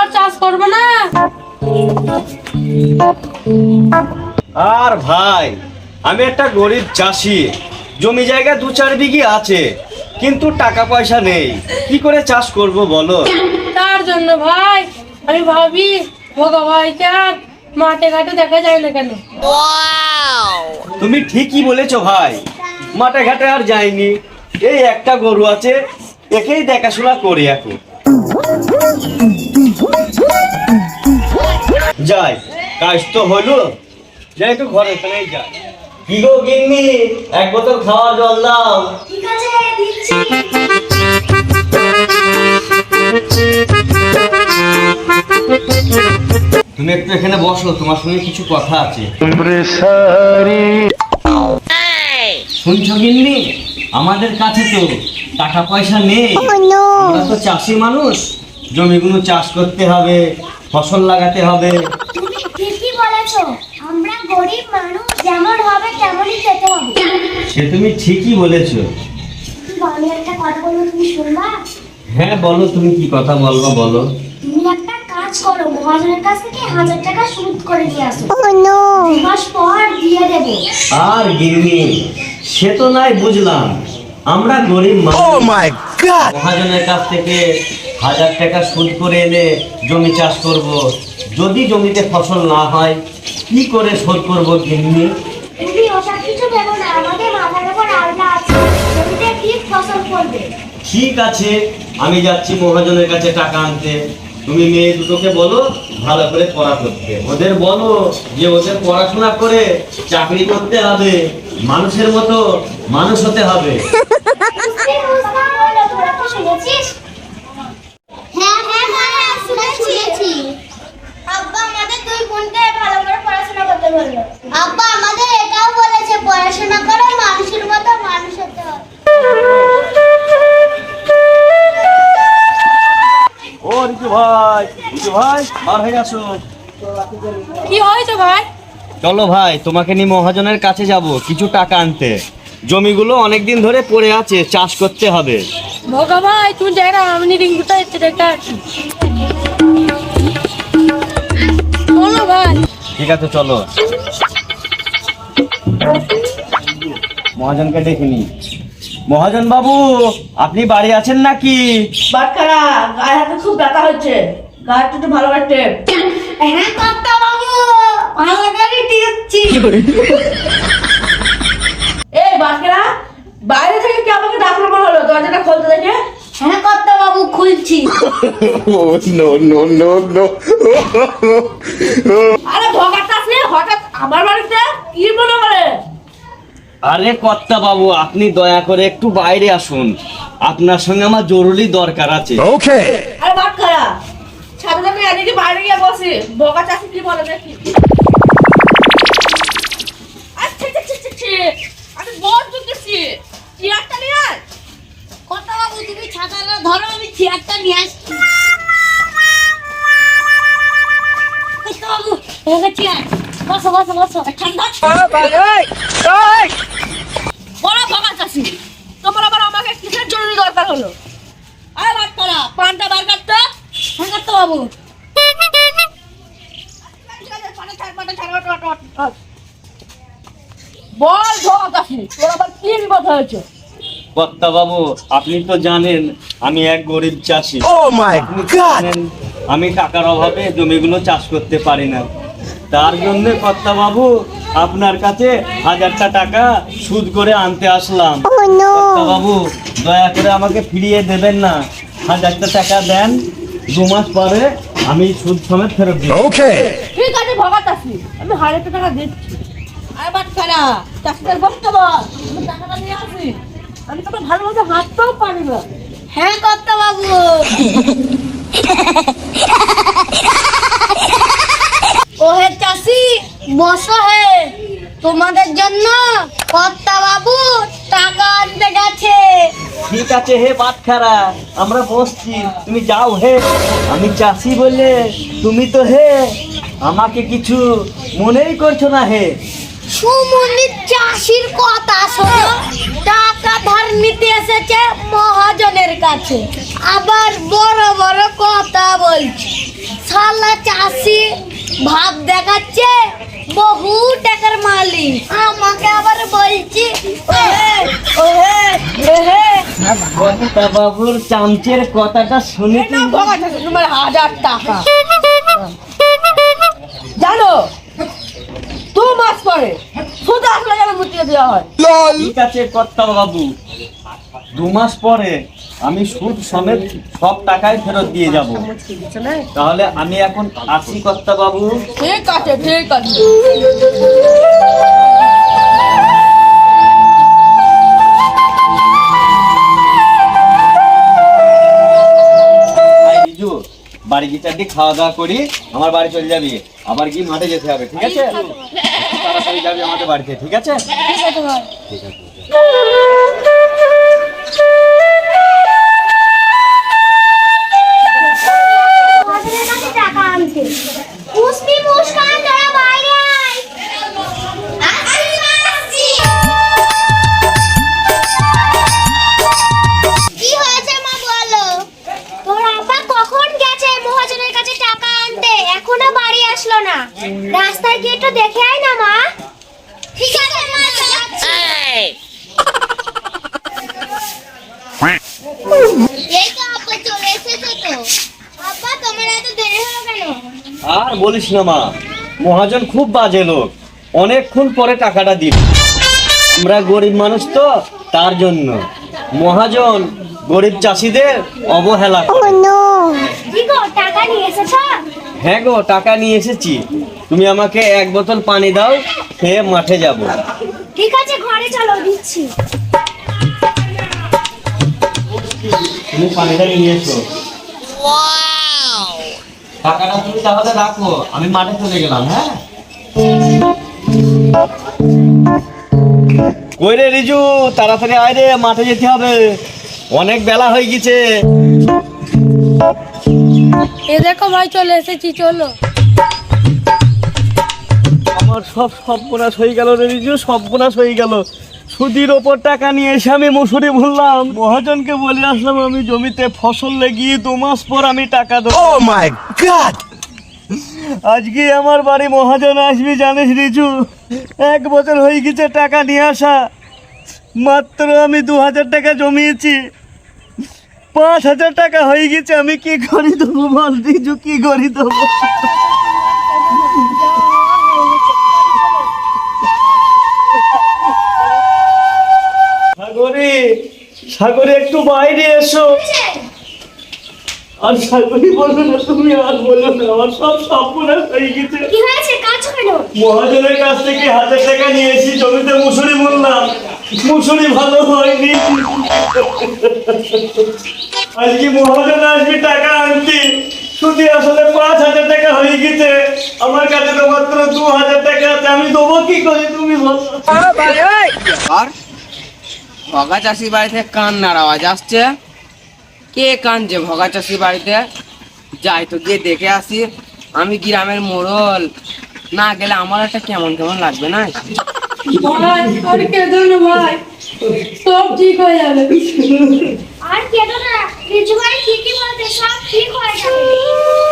আর চাষ করবে না। আর ভাই আমি একটা গরিব চাষি। জমি জায়গা দু চার বিঘি আছে কিন্তু টাকা পয়সা নেই। কি করে চাষ করব বলো? তার জন্য ভাই আমি ভাবি ভোগা ভাইকে মাঠে ঘাটে দেখা যায় না কেন? তুমি ঠিকই বলেছ ভাই মাঠে ঘাটে আর যাইনি। এই একটা গরু আছে একেই দেখাশোনা করি এখন। যাই কাজ তো হলো। যাই তো ঘরে যাই কি গো গিন্নি? এক বোতল খাওয়ার জল দাও। ঠিক আছে দিচ্ছি তুমি একটু এখানে বসো তোমার সঙ্গে কিছু কথা আছে। শুনছো গিন্নি? আমাদের কাছে তো টাকা পয়সা নেই। আমরা তো চাষি মানুষ। জমিগুলো চাষ করতে হবে। ফসল লাগাতে হবে। তুমি ঠিকই বলেছ আমরা গরিব মানুষ যেমন হবে তেমনই খেতে হবে। সে তুমি ঠিকই বলেছ। আমি একটা কথা বলব তুমি শুনবা? হ্যাঁ বলো তুমি কি কথা বলব বলো। তুমি একটা কাজ করো মহাজনের কাছ থেকে হাজার টাকা সুদ করে নিয়ে আসো। দু মাস পর দিয়ে দেবে। আর গিন্নি সে তো নাই বুঝলাম। আমরা গরিব মানুষ। মহাজনের কাছ থেকে হাজার টাকা সুদ করে এনে জমি চাষ করব। যদি জমিতে ফসল না হয় কি করে শোধ করব গিন্নি? তুমি ওসব কিছু ভেবো না আমাদের মাথার উপর আলনা আছে জমিতে ঠিক ফসল ঠিক আছে আমি যাচ্ছি মহাজনের কাছে টাকা আনতে। তুমি মেয়ে দুটোকে বলো ভালো করে পড়া করতে। ওদের বলো যে ওদের পড়াশোনা করে চাকরি করতে হবে মানুষের মতো মানুষ হতে হবে। শুনেছিস? হ্যাঁ হ্যাঁ হ্যাঁ শুনেছি। আব্বা আমাদের দুই বোনকে ভালো করে পড়াশোনা করতে বলল। আব্বা আমাদের এটাও বলেছে পড়াশোনা করো মানুষের মতো মানুষ হতে হবে। ও ভাই ভাই আর হয়ে কি হয়েছে ভাই? চলো ভাই তোমাকে নিয়ে মহাজনের কাছে যাব কিছু টাকা আনতে। জমিগুলো অনেক দিন ধরে পড়ে আছে চাষ করতে হবে। ভোগা ভাই। ঠিক আছে চলো। মহাজনকে দেখিনি মহাজন বাবু আপনি বাড়ি আছেন নাকি? বাটখারা গায়ে হাতে খুব ব্যথা হচ্ছে। গায়ে একটু ভালো লাগছে হ্যাঁ কর্তা বাবু। ভালো করে দিচ্ছি এই বাটখারা বাইরে থেকে কি আমাকে ডাকলো মনে হলো দরজাটা খুলতে দেখে? হ্যাঁ কর্তা বাবু খুলছি আরে ভগাটা আসলে হঠাৎ আমার বাড়িতে? কি মনে করে আরে কর্তা বাবু আপনি দয়া করে একটু বাইরে আসুন। আপনার সঙ্গে আমার জরুরি দরকার আছে। ওকে। আরে বাটখারা ছাত্র আমি এদিকে বাইরে গিয়ে বসি। ভগা চাষি কি বলে দেখি। আচ্ছা আচ্ছা আচ্ছা, আমি বল ঢুকেছি চেয়ারটা নিয়ে আয়। কর্তা বাবু তুমি ছাতাটা ধরো আমি চেয়ারটা নিয়ে আসছি। কর্তা বাবু এখানে চেয়ার। বসো বসো বসো ঠান্ডা বড় ভগা চাষি তোমার আবার আমাকে কিসের জরুরি দরকার হলো? আরে বাটখারা পানটা বার করতে হ্যাঁ কর্তা বাবু। বল ধোকাশি তোর আবার কি বিপদ হয়েছে। কর্তা বাবু আপনি তো জানেন আমি এক গরিব চাষি। তো জানেন, আমি টাকার অভাবে জমিগুলো চাষ করতে পারি না। তার জন্য কর্তা বাবু আপনার কাছে হাজারটা টাকা সুদ করে আনতে আসলাম। কর্তা বাবু দয়া করে আমাকে ফিরিয়ে দেবেন না। হাজারটা টাকা দেন দু মাস পরে আমি সুদ সমেত ফেরত দিব। ঠিক আছে ভগা চাষি আমি হাজারটা টাকা দিচ্ছি। আরে বাচ্চারা চাষিদের বসতে বল আমি টাকাটা নিয়ে আসি। আমি তোকে ভালোভাবে হাঁটতেও পারি না। হ্যাঁ কর্তা বাবু ওহে চাষি বসো হে। তোমাদের জন্য কর্তা বাবু টাকা আনতে গেছে। ঠিক আছে হে বাটখারা আমরা বসছি তুমি যাও হে। আমি চাষি বললে তুমি তো হে। আমাকে কিছু মনেই করছ না হে। সুমনির চাষির কথা শোনো। টাকা ধার নিতে এসেছে মহাজনের কাছে। আবার বড় বড় কথা বলছে। শালা চাষি ভাব দেখাচ্ছে বহু টাকার মালিক। আমাকে আবার বলছি বাবুর চামচের কথাটা শুনে তোমার হাজার টাকা। জানো শুধু আসলে যেন মুটিয়ে দেওয়া হয়? ঠিক আছে কর্তা বাবু। দু মাস পরে আমি সুদ সমেত সব টাকায় ফেরত দিয়ে যাব। তাহলে আমি এখন আসি কর্তা বাবু। ঠিক আছে ঠিক আছে। বাড়ি গিয়ে খাওয়া দাওয়া করি আমার বাড়ি চলে যাবি। আবার কি মাঠে যেতে হবে ঠিক আছে। তাড়াতাড়ি যাবি আমাদের বাড়িতে ঠিক আছে? ঠিক আছে আমাদের আর বলিস না মা। মহাজন খুব বাজে লোক। অনেকক্ষণ পরে টাকাটা দিল। আমরা গরিব মানুষ তো তার জন্য। মহাজন গরিব চাষিদের অবহেলা করে। কি গো টাকা নিয়ে হ্যাঁ গো টাকা নিয়ে এসেছি। তুমি আমাকে এক বোতল পানি দাও খেয়ে মাঠে যাব। ঠিক আছে ঘরে চলো দিচ্ছি। তুমি পানিটা নিয়ে এসো। টাকাটা তুমি তাহলে রাখো আমি মাঠে চলে গেলাম হ্যাঁ? কই রে রিজু তাড়াতাড়ি আয় রে মাঠে যেতে হবে। অনেক বেলা হয়ে গেছে। এ দেখো ভাই চলে এসেছি চলো। আমার সব সর্বনাশ হয়ে গেল রে রিজু সর্বনাশ হয়ে গেল। সুদির ওপর টাকা নিয়ে এসে আমি মুসুরি ভুললাম মহাজনকে বলে আসলাম আমি জমিতে ফসল লাগিয়ে দু মাস পর আমি টাকা দেবো। ও মাই গড আজকে আমার বাড়ি মহাজন আসবি জানিস রিজু? এক বছর হয়ে গেছে টাকা নিয়ে আসা। মাত্র আমি দু হাজার টাকা জমিয়েছি। পাঁচ হাজার টাকা হয়ে গেছে আমি কি করি দেবো বল? রিজু কি করি দেবো? সাগরে একটু বাইরে এসো। আর সাগরে বলো না তুমি আর বলো না আমার সব সর্বনাশ হয়ে গেছে। কি হয়েছে? কাজ কেন মহাজনের কাছ থেকে হাজার টাকা নিয়েছি জমিতে মুসুরি বললাম। মুসুরি ভালো হয়নি। আজকে মহাজন আসবি টাকা আনতি। শুধু আসলে পাঁচ হাজার টাকা হয়ে গেছে। আমার কাছে তো মাত্র দু হাজার টাকা আছে আমি দেবো কি করে তুমি বলো। আর? ভগা চাষি বাড়িতে কান্নার আওয়াজ আসছে। কে কানছে ভগা চাষি বাড়িতে? যাই তো গিয়ে দেখে আসি। আমি গ্রামের মোড়ল। না গেলে আমার একটা কেমন কেমন লাগবে না? আর কেঁদো না ভাই। সব ঠিক হয়ে যাবে। আর কেটো না। রিজু ভাই ঠিকই বলতে সব ঠিক হয়ে যাবে।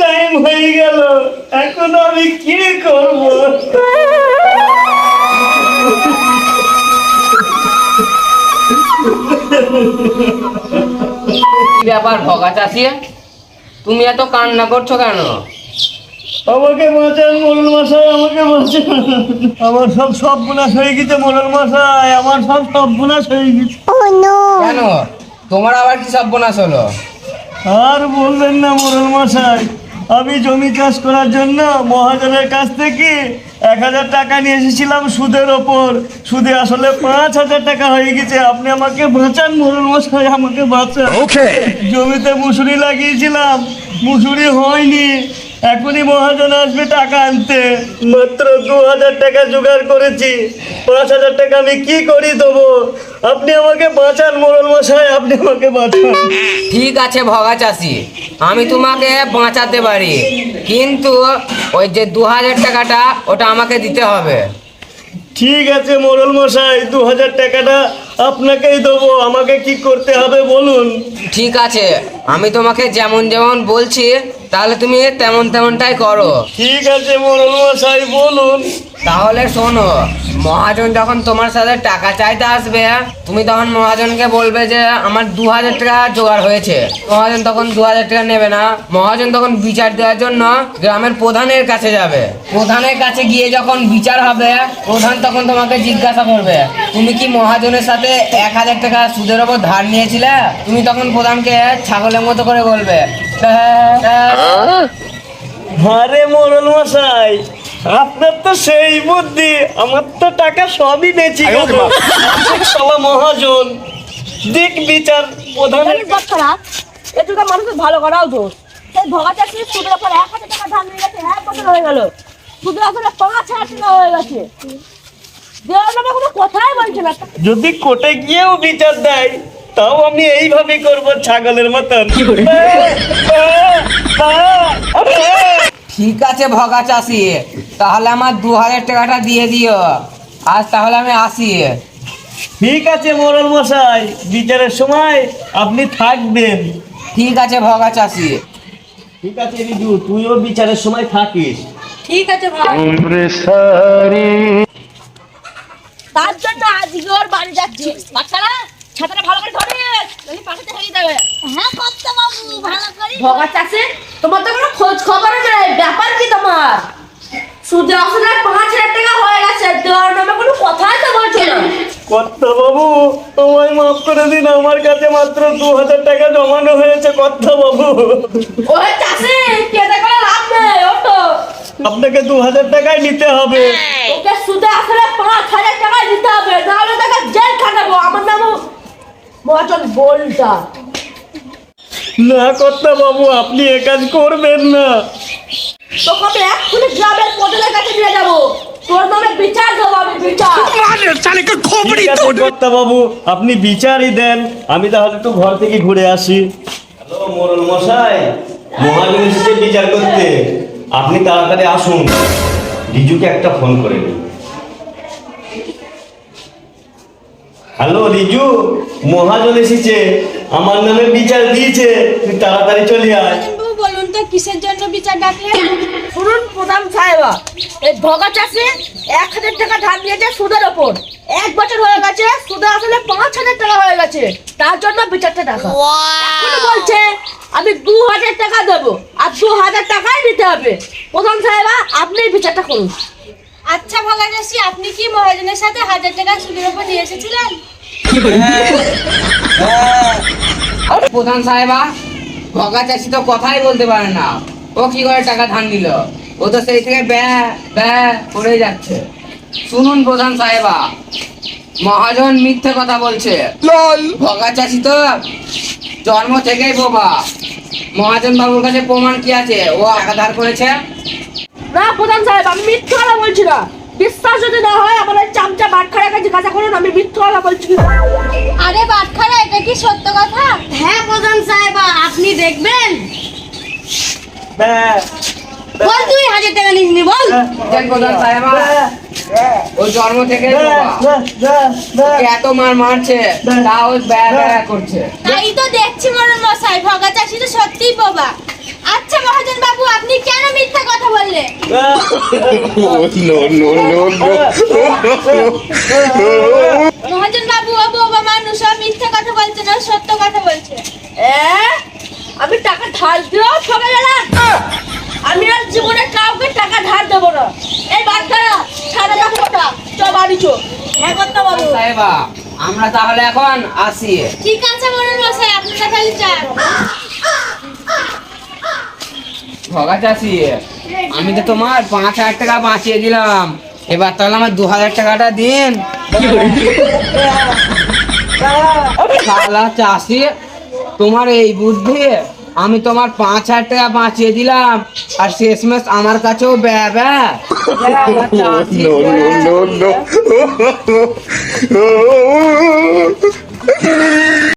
টাইম হয়ে গেল। এখন আমি কি করব? ব্যাপার ভগা চাষি? তুমি এত কান্না করছ কেন? আমাকে বাঁচান মোরল মশাই আমাকে বাঁচান। আমার সব সব বুনাশ হয়ে গেছে মোরল মশাই আমার সব সব বুনাশ হয়ে গেছে। কেন? তোমার আবার কি সব সর্বনাশ হলো? আর বলবেন না মোরল মশাই আমি জমি চাষ করার জন্য মহাজনের কাছ থেকে এক হাজার টাকা নিয়ে এসেছিলাম সুদের ওপর। সুদে আসলে পাঁচ হাজার টাকা হয়ে গেছে। আপনি আমাকে বাঁচান মোরল মশাই আমাকে বাঁচান। জমিতে মুসুরি লাগিয়েছিলাম মুসুরি হয়নি। এখনই মহাজন আসবে টাকা আনতে। মাত্র দু হাজার টাকা জোগাড় করেছি। পাঁচ হাজার টাকা আমি কি করি দেবো? আপনি আমাকে বাঁচান মোরল মশাই আপনি আমাকে বাঁচান। ঠিক আছে ভগা চাষি আমি তোমাকে বাঁচাতে পারি। কিন্তু ওই যে দু হাজার টাকাটা ওটা আমাকে দিতে হবে। ঠিক আছে মোরল মশাই দু হাজার টাকাটা আপনাকেই দেবো আমাকে কি করতে হবে বলুন। ঠিক আছে আমি তোমাকে যেমন যেমন বলছি তাহলে তুমি তেমন তেমনটাই করো। ঠিক আছে মশাই বলুন। তাহলে শোনো মহাজন যখন তোমার সাথে টাকা চাইতে আসবে তুমি তখন মহাজনকে বলবে যে আমার দু হাজার টাকা জোগাড় হয়েছে। মহাজন তখন দু হাজার টাকা নেবে না। মহাজন তখন বিচার দেওয়ার জন্য গ্রামের প্রধানের কাছে যাবে। প্রধানের কাছে গিয়ে যখন বিচার হবে প্রধান তখন তোমাকে জিজ্ঞাসা করবে তুমি কি মহাজনের সাথে এক হাজার টাকা সুদের ওপর ধার নিয়েছিলে? তুমি তখন প্রধানকে ছাগলের মতো করে বলবে। "হ্যাঁ, হ্যাঁ, আরে মোড়ল মশাই আপনার তো সেই বুদ্ধি আমার তো টাকা সবই বেঁচে গেল। সবা মহাজন দিক বিচার খারাপ একটু মানুষের ভালো করাও দোষ। সেই ভগা চাষি সুদের ওপর এক হাজার টাকা ধান নিয়ে গেছে এক বছর হয়ে গেল। সুদের ওপরে পাঁচ হাজার টাকা হয়ে গেছে। দেওয়ার কোনো কথাই বলছে না। যদি কোটে গিয়েও বিচার দেয় তাও আমি এইভাবে করব ছাগলের মতন। ঠিক আছে ভগা চাষি তাহলে আমার দু হাজার টাকাটা দিয়ে দিও। আজ তাহলে আমি আসি। ঠিক আছে মোড়ল মশাই বিচারের সময় আপনি থাকবেন। ঠিক আছে ভগা চাষি। ঠিক আছে রিজু তুইও বিচারের সময় থাকিস। ঠিক আছে ভাই তার জন্য আজকে ওর বাড়ি যাচ্ছি। বাচ্চারা ছাতাটা ভালো করে ধরে। পাশে হেরিয়ে যাবে হ্যাঁ কর্তা বাবু ভালো করে ভগা চাষি তোমার তো কোনো খোঁজ খবর নেই। ব্যাপার কি তোমার? সুদে আসলে পাঁচ হাজার টাকা হয়ে গেছে। দেওয়ার নামে কোনো কথাই তো বলছো না। কর্তা বাবু তোমায় মাফ করে দিন। আমার কাছে মাত্র দু হাজার টাকা জমানো হয়েছে কর্তা বাবু। ওই চাষি কেটে করে লাভ নেই ওটো আপনাকে দু হাজার টাকাই নিতে হবে। ওকে সুদে আসলে পাঁচ হাজার টাকা দিতে হবে নাহলে তাকে জেল খাটাবো। আমার নামও মহাজন বলটা। না কর্তা বাবু আপনি এ কাজ করবেন না। তোকে আমি এক্ষুনি গ্রামের পটলের কাছে নিয়ে যাব। তোর নামে বিচার দেবো আমি বিচার। কর্তা বাবু আপনি বিচারই দেন। আমি তাহলে একটু ঘর থেকে ঘুরে আসি। হ্যালো মোরল মশাই। মহাজন এসেছে বিচার করতে। আপনি তাড়াতাড়ি আসুন। রিজুকে একটা ফোন করে দিন হ্যালো রিজু মহাজন এসেছে। আমার নামে বিচার দিয়েছে। তুই তাড়াতাড়ি চলে আয়। বলুন তো কিসের জন্য বিচার ডাকলেন? শুনুন প্রধান সাহেবা এই ভগা চাষে এক হাজার টাকা ধার নিয়েছে সুদের ওপর। এক বছর হয়ে গেছে সুদে আসলে পাঁচ হাজার টাকা হয়ে গেছে। তার জন্য বিচারটা টাকা এখন বলছে আমি দু হাজার টাকা দেবো আর দু হাজার টাকাই দিতে হবে। প্রধান সাহেবা আপনি এই বিচারটা করুন। আচ্ছা ভগাদাসি আপনি কি মহাজনের সাথে হাজার টাকা সুদের উপর নিয়ে এসেছিলেন? প্রধান সাহেবা ভগা চাষি তো কথাই বলতে পারে না। ও কি করে টাকা ধান নিল? ও তো সেই থেকে ব্যা ব্যা করে যাচ্ছে। শুনুন প্রধান সাহেবা মহাজন মিথ্যে কথা বলছে। ভগা চাষি তো জন্ম থেকেই বোবা। মহাজন বাবুর কাছে প্রমাণ কি আছে? ও একাধার ধার করেছে? না প্রধান সাহেব আমি মিথ্যে কথা বলছি না। বিশ্বাস যদি না হয় আমার ওই চামচা কাছে জিজ্ঞাসা করুন আমি মিথ্যে কথা বলছি আরে বাটখারা এটা কি সত্য কথা? হ্যাঁ প্রধান সাহেব আপনি দেখবেন? বল তুই হাজার টাকা নিসনি বল। বুঝলেন ও জন্ম বোবা ওকে এত মার মারছে তাও ব্যা ব্যা করছে। তাই তো দেখছি মরণ মশাই ভগা চাষি তো সত্যিই বাবা। আচ্ছা মহাজন বাবু আপনি কেন মিথ্যা কথা বললেন? মহাজন বাবু ও বাবা মানুষ ও মিথ্যা কথা বলছে না সত্য কথা বলছে। আমি টাকা ধার দিয়েও ঠকে গেলাম আমি আর জীবনে কাউকে টাকা ধার দেবো না। এই বাচ্চারা সাড়ে দশ টাকা চ বাড়ি চো। হ্যাঁ করতে বাবু। সাহেবা আমরা তাহলে এখন আসি। ঠিক আছে মরণ মশাই আপনারা খালি চান ভগা চাষি আমি তো তোমার পাঁচ হাজার টাকা বাঁচিয়ে দিলাম। এবার তাহলে আমার দু হাজার টাকাটা দিন। চাষি তোমার এই বুদ্ধি। আমি তোমার পাঁচ হাজার টাকা বাঁচিয়ে দিলাম আর শেষমেশ আমার কাছেও ব্যা ব্যা।